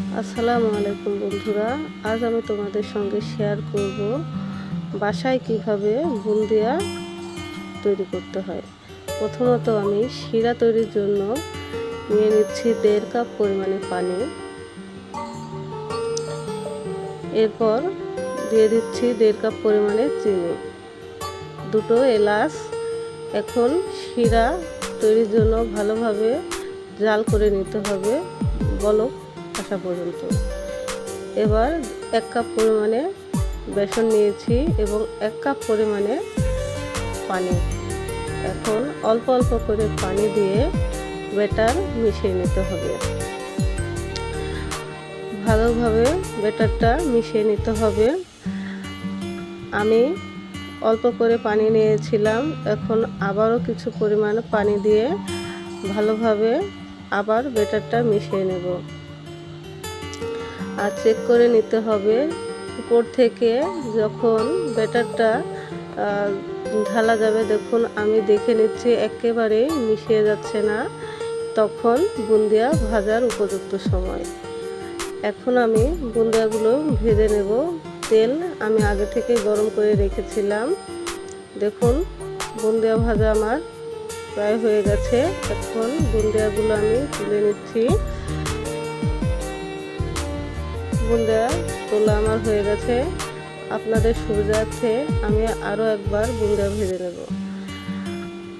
আসসালামু আলাইকুম বন্ধুরা, আজ আমি তোমাদের সঙ্গে শেয়ার করব বাসায় কীভাবে বুন্দিয়া তৈরি করতে হয়। প্রথমত আমি শিরা তৈরির জন্য নিয়ে নিচ্ছি দেড় কাপ পরিমাণে পানি। এরপর দিয়ে দিচ্ছি দেড় কাপ পরিমাণে চিনি। দুটো এলাচ এখন শিরা তৈরির জন্য ভালোভাবে জাল করে নিতে হবে। বলক আসা পর্যন্ত। এবার এক কাপ পরিমাণে বেসন নিয়েছি এবং এক কাপ পরিমাণে পানি। এখন অল্প অল্প করে পানি দিয়ে বেটার মিশিয়ে নিতে হবে। ভালোভাবে বেটারটা মিশিয়ে নিতে হবে। আমি অল্প করে পানি নিয়েছিলাম, এখন আবারও কিছু পরিমাণ পানি দিয়ে ভালোভাবে আবার বেটারটা মিশিয়ে নেব। আর চেক করে নিতে হবে। উপর থেকে যখন ব্যাটারটা ঢালা যাবে, দেখুন, আমি দেখে নিচ্ছি, একেবারে মিশিয়ে যাচ্ছে না। তখন বুন্দিয়া ভাজার উপযুক্ত সময়। এখন আমি বুন্দিয়াগুলো ভেজে নেব। তেল আমি আগে থেকে গরম করে রেখেছিলাম। দেখুন, বুন্দিয়া ভাজা আমার প্রায় হয়ে গেছে। এখন বুন্দিয়াগুলো আমি তুলে নিচ্ছি। বুন্দিয়া তোলা আমার হয়ে গেছে। আপনাদের সুবিধার্থে আমি আরও একবার বুন্দিয়া ভেজে নেব।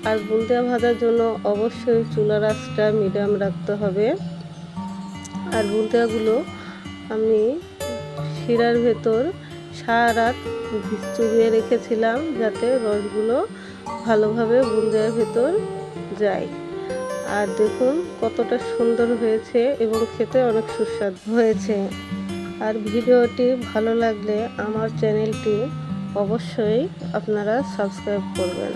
আর বুন্দিয়া ভাজার জন্য অবশ্যই চুলার আঁচটা মিডিয়াম রাখতে হবে। আর বুন্দিয়াগুলো আমি শিরার ভেতর সারা রাত চুবিয়ে রেখেছিলাম যাতে রসগুলো ভালোভাবে বুন্দিয়ার ভেতর যায়। আর দেখুন কতটা সুন্দর হয়েছে এবং খেতে অনেক সুস্বাদু হয়েছে। আর ভিডিওটি ভালো লাগলে আমার চ্যানেলটি অবশ্যই আপনারা সাবস্ক্রাইব করবেন।